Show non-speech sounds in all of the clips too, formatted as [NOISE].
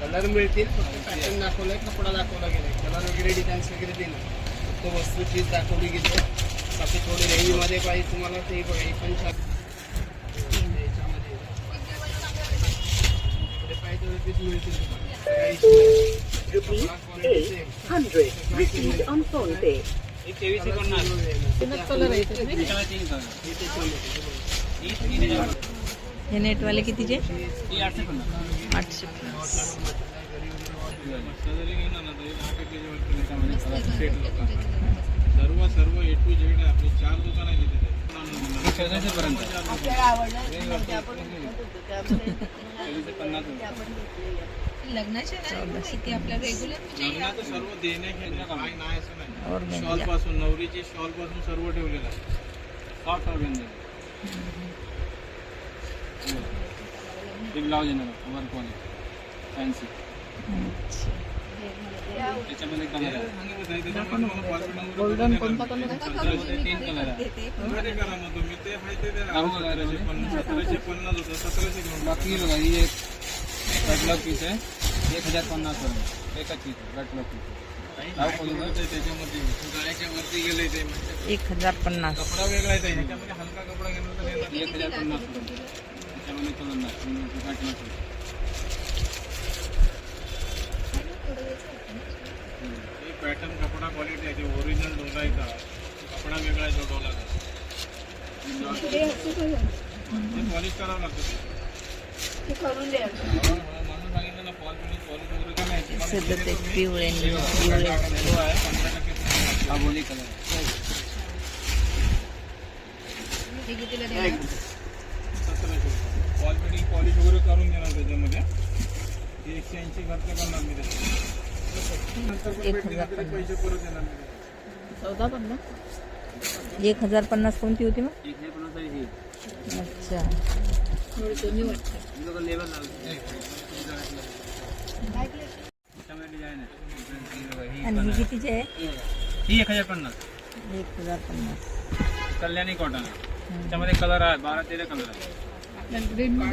Colour मिलती है pattern दाखवलाय कपडा दाखवला गेलाय. कलर वगैरे डिझाईन्स वगैरे दिला. फक्त वस्तू चीज़ दाखवली गेली. बाकी थोडी रेंजमध्ये पाहिजे तुम्हाला ते पण छान. तेवीस एकोणनास कलर आहे ये नेट वाले कितीचे आठशे पन्नास सर्व सर्व शॉल पास नवरीचे शॉल ऑर्गेन्झा हे ब्लाऊज येणार वर्क वाले फॅन्सी त्याच्यामध्ये कलर आहे गोल्डन कोणता कलर आहे तीन कलर आहे करा मग तुम्ही ते आहे ते द्या. सतराशे पन्नास होतं सतराशे घेऊन बाकी बघा ही एक कटलॉग पीस आहे एक हज़ार पन्नास पर्यंत एकच पीस आहे कटलॉग पीस नाव खोलून बघ त्याच्यामध्ये गाड्याच्या वरती गेले एक हज़ार पन्नास कपडा वेगळा आहे ते. हलका कपडा तर एक हज़ार पन्नास पैटर्न कपड़ा क्वालिटी है जो ओरिजिनल डोलाई का कपड़ा वेगळा आहे जो डोला का पॉलिश करावं लागतं सध्या ते पिवळे पिवळे हा बोली कलर कितीला पॉलिश वगैरे करून देणार त्याच्यामध्ये. ते एकशे ऐंशी खर्च करणार मी त्याच्यामध्ये हज़ार पैसे परत देणार मी एक हज़ार पन्नास कोणती होती मग? एक हे. पण अच्छा. थोडी कमी वाटतं. लेवल डिझाईन आणि ही कितीची आहे? ही एक हज़ार पन्नास. एक हज़ार पन्नास. कल्याणी कॉटन है त्याच्यामध्ये कलर आहे बारा तेरह कलर आहे. आपल्याला ग्रीन में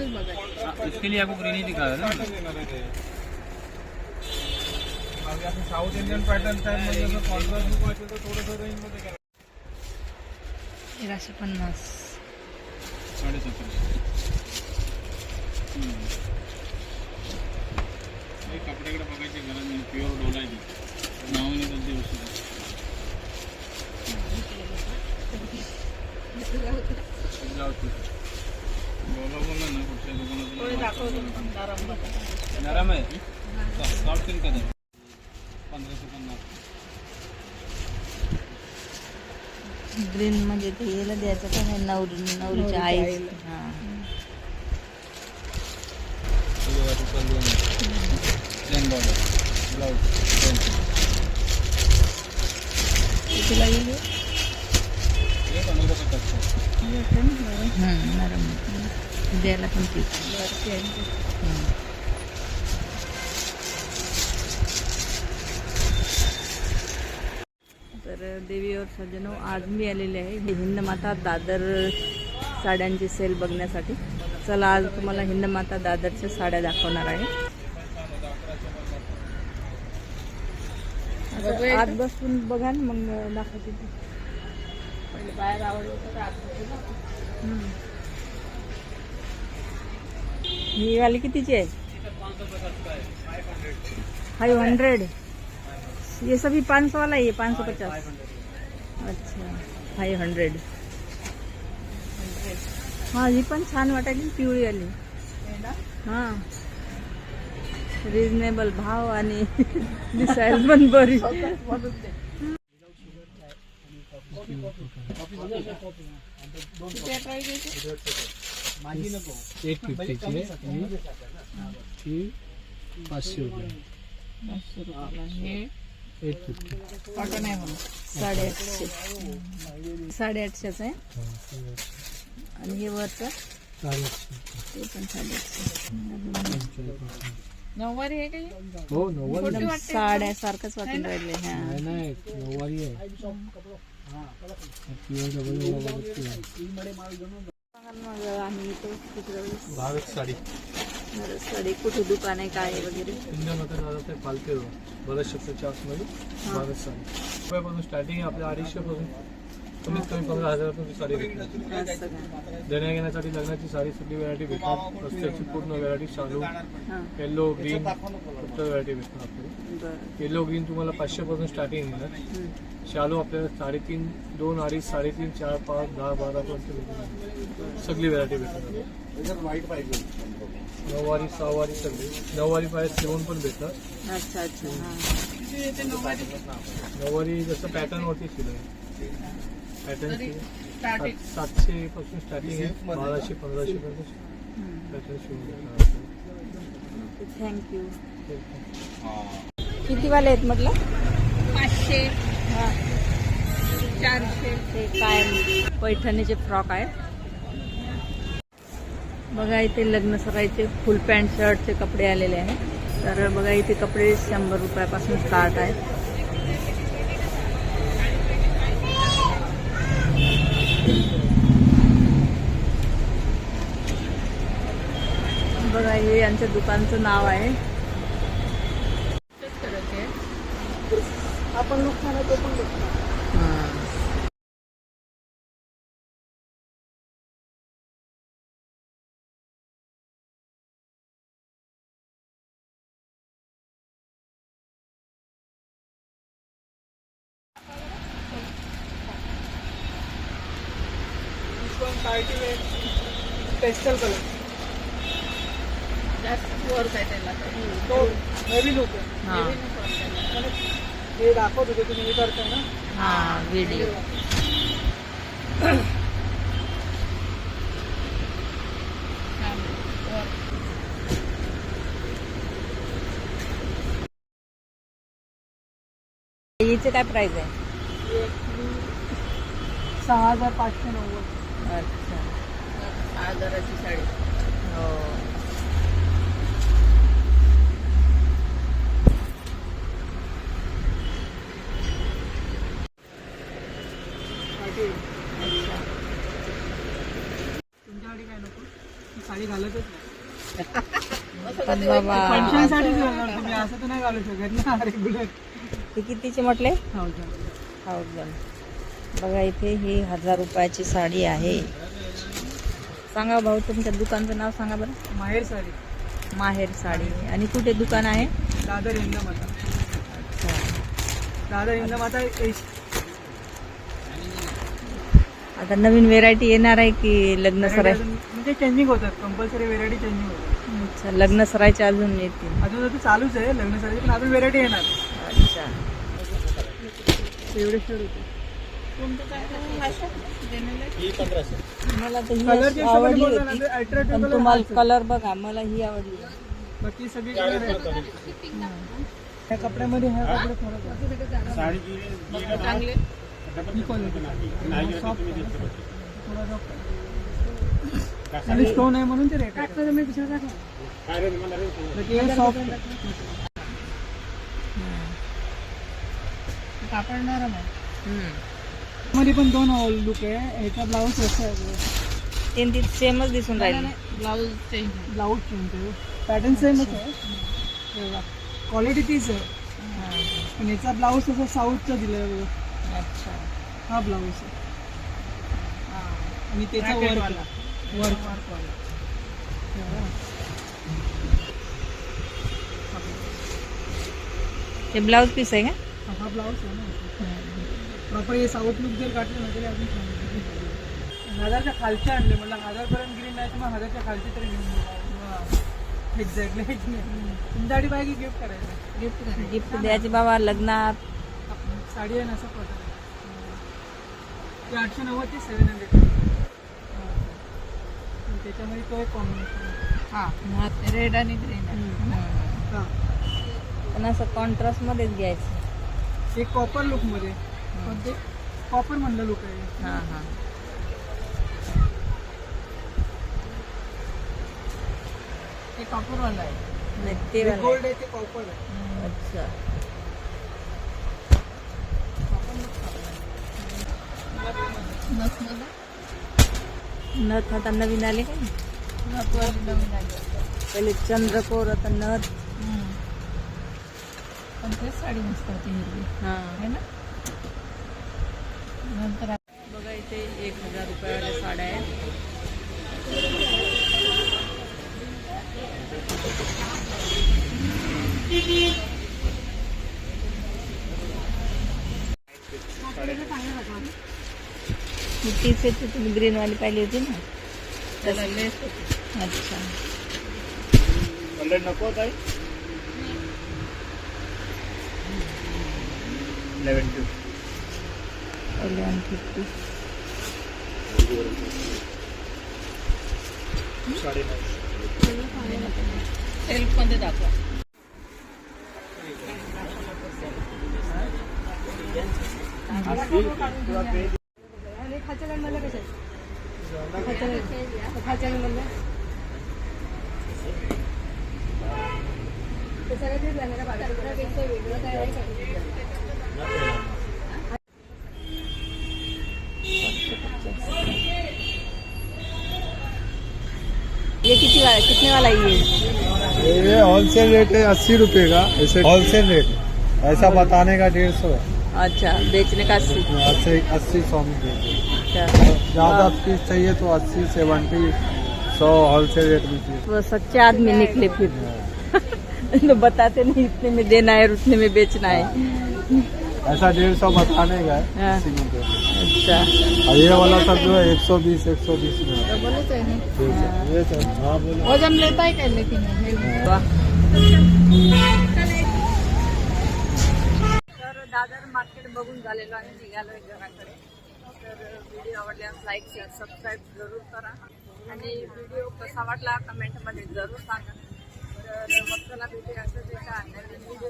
इसके लिए आपको ग्रीन ही दिखा रहा है साउथ इंडियन पैटर्न टाइप तेराशे पन्नास साडे सतराशे हम्म। कपड्याकडे बघायची गरज नाही नहीं डोलायची नावाने कोणती हम्म। तो। वस्तू नरम आहे सॉफ्ट आहे पंधराशे पन्नास ग्रीन म्हणजे ते याला द्यायचं का? नाही नवरी नवरीच्या आई हा प्लेन बॉर्डर ब्लाउज कितीला येईल हे? हे पंधरा पचास हम्म, नरम द्यायला पण हम्म. तर देवी और सज्जनो आज मी आलेले आहे हिंदमाता दादर साड्यांची सेल बघण्यासाठी. चला आज तुम्हाला हिंदमाता दादरच्या साड्या दाखवणार आहे. आत बसून बघा ना मग दाखवते. बाहेर आवडलं तर आत बसून आपण. हम्म. ही वाली कितीची आहे? फाइव हंड्रेड ये सभी पाँच सौ वाला है ये पाँच सौ पचास अच्छा फाइव हंड्रेड हा ही पण छान वाटायली पिवळी आली. हा. रिजनेबल भाव आणि [LAUGHS] दिसायला पण बरी. एक फिफ्टीची ती पाचशे रुपये। Eight fifty. कॉटन आहे म्हणून साडेआठशे साडेआठशेच आहे आणि हे वरचं ते पण साडेआठशे नऊवारी आहे काही हो नऊवारी साड्यासारखंच वाटून राहिले नाही नाही नऊवारी आहे प्युअर डबल मग आम्ही येतो दुसऱ्या वेळेस भारत साडी. बरं, साडी. कुठे दुकान आहे काय वगैरे? इंडियामध्ये झालं ते पालते बऱ्याच शब्दाच्या आसमध्ये भारत साडी. रुपयापासून स्टार्टिंग आपल्या अडीचशेपासून. कमीत कमी पंधरा हजारापासून साडी भेटणार असं का देण्या घेण्यासाठी लग्नाची साडी सगळी व्हरायटी भेटणार. रस्त्याची पूर्ण व्हरायटी शालू येल्लो ग्रीन फक्त व्हरायटी भेटणार आपल्याला. येल्लो ग्रीन तुम्हाला पाचशेपासून स्टार्टिंग येणार. शालू आपल्याला साडेतीन दोन अडीच साडेतीन चार पाच दहा बारापर्यंत भेटणार. सगळी व्हरायटी भेटणार. नऊवारी सहावारी सगळी. नऊवारी पाहिजे शिवून पण भेटणार. अच्छा अच्छा नऊवारी. जसं पॅटर्न पॅटर्न सातशे पासून स्टार्टिंग आहे. बाराशे पंधराशे पर्यंत. पॅटर्न शिवून भेटणार आपल्याला. थँक्यू. किती वाले आहेत म्हटलं? पाचशे. हां. चारशे. ते काय? पैठणीचे फ्रॉक आहे. बघा इथे लग्न सराईचे फुल पॅन्ट शर्टचे कपडे आलेले आहेत. तर बघा इथे कपडे शंभर रुपयापासून स्टार्ट आहेत. बघा हे यांच्या दुकानचं नाव आहे. आपण खाणं तो पण वर्क आहे त्याला. तो हेवी लुक आहे. हां. हे दाखवत होते तुम्ही हे करताय ना. हां व्हिडिओ हिचे काय प्राइस आहे? सहा हजार पाचशे नव्वद. अच्छा. सहा हजाराची साडी. हो. तुमच्याकडे काय नको? ती साडी घालतच नाही. पण बाबा. फंक्शन साठीच घालणार तुम्ही असं तर नाही घालू शकत ना रेग्युलर हे कितीचे म्हटले? थाउजंड बघा इथे ही हजार रुपयाची साडी आहे. सांगा भाऊ तुमच्या दुकानचं नाव सांगा बरं. माहेर साडी. माहेर साडी. आणि कुठे दुकान आहे? दादर हिंदमाता अच्छा. दादर हिंदमाता एस आता नवीन व्हेरायटी येणार आहे की लग्न सराय? म्हणजे चेंजिंग होतात कंपल्सरी व्हेरायटी चेंजिंग होतात. अच्छा लग्न सरायचे अजून येतील. अजून तर चालूच आहे लग्नासाठी पण अजून व्हेरायटी येणार. अच्छा. एवढे शेड होते. मला तर ही कलरच्या आवडली होती. पण तुम्हाला. कलर बघा मला ही आवडली. बाकी सगळी आहेत. त्या कपड्यामध्ये कपडे फरक आहे चांगले. आणि स्टोन आहे म्हणून ते रेट सॉफ्ट कापड नरम आहे. हम्म. मध्ये पण दोन लुक आहे. ह्याचा ब्लाऊज कसं आहे? तीन तीन सेमच दिसून राहिले. ब्लाऊज चेंज ब्लाऊज चेंज आहे. पॅटर्न सेमच आहे. क्वालिटी तीच आहे. पण याचा ब्लाऊज तसा साऊथचा दिलाय बघा. अच्छा. हा ब्लाऊज आहे. आणि त्याचा वर्क वर्क ते ब्लाऊज पीस आहे का? हा ब्लाऊज आहे ना. प्रॉपर हे साऊथ लुक जर काढले ना तरी अजून छान दिसेल. हजारच्या खालचे आणले. म्हटलं हजारपर्यंत गेली नाही तर मग हजारच्या खालचे तरी घेऊन एक्झॅक्टली तुमच्यासाठी पाहिजे गिफ्ट करायचं. गिफ्ट करायचं. गिफ्ट द्यायचे बाबा लग्नात. साडी आहे ना असं पडतं ते आठशे नव्वद ते सेवन हंड्रेड त्याच्यामध्ये तो एक कॉम्बिनेशन हा रेड आणि ग्रीन हां पण असं कॉन्ट्रास्ट मध्येच घ्यायचं एक कॉपर लुकमध्ये पण ते कॉपर म्हणलं लुक आहे हां हां ते कॉपर वाला आहे नाही ते गोल्ड आहे ते कॉपर आहे अच्छा नथ હતા નવી ના લે પેલી ચંદ્રકોર હતા નથ साडी मस्त होती हिरवी है ना नंतर बघा इथे एक हज़ार रुपया साड्या आहेत पीस से तो ग्रीन वाली पहले होती ना? अच्छा। दाखवा ये किती वाला कितने वाला ये? ये होलसेल रेट है अस्सी रुपए का। ऐसे होलसेल रेट ऐसा बताने का डेढ़ सौ। अच्छा बेचने का अस्सी। अस्सी अस्सी सौ में अच्छा। ज़्यादा पीस चाहिए तो अस्सी सेवेंटी सौ होलसेल रेट में वो सच्चे आदमी निकले फिर। तो बताते नहीं इतने में देना है और उतने में बेचना है। ऐसा डेढ़ सौ बताने का है हाँ। अच्छा। और ये वाला सब जो है एक सौ बीस एक सौ बीस में। है। है हाँ बोलो। वज़न लेता है। दादर मार्केट बघून झालेलो आणि निघालोय घराकडे. तर व्हिडिओ आवडल्यास लाईक शेअर सबस्क्राईब जरूर करा. आणि व्हिडिओ कसा वाटला कमेंटमध्ये जरूर सांगा. तर मग चला भेटूया जे एका नवीन व्हिडिओ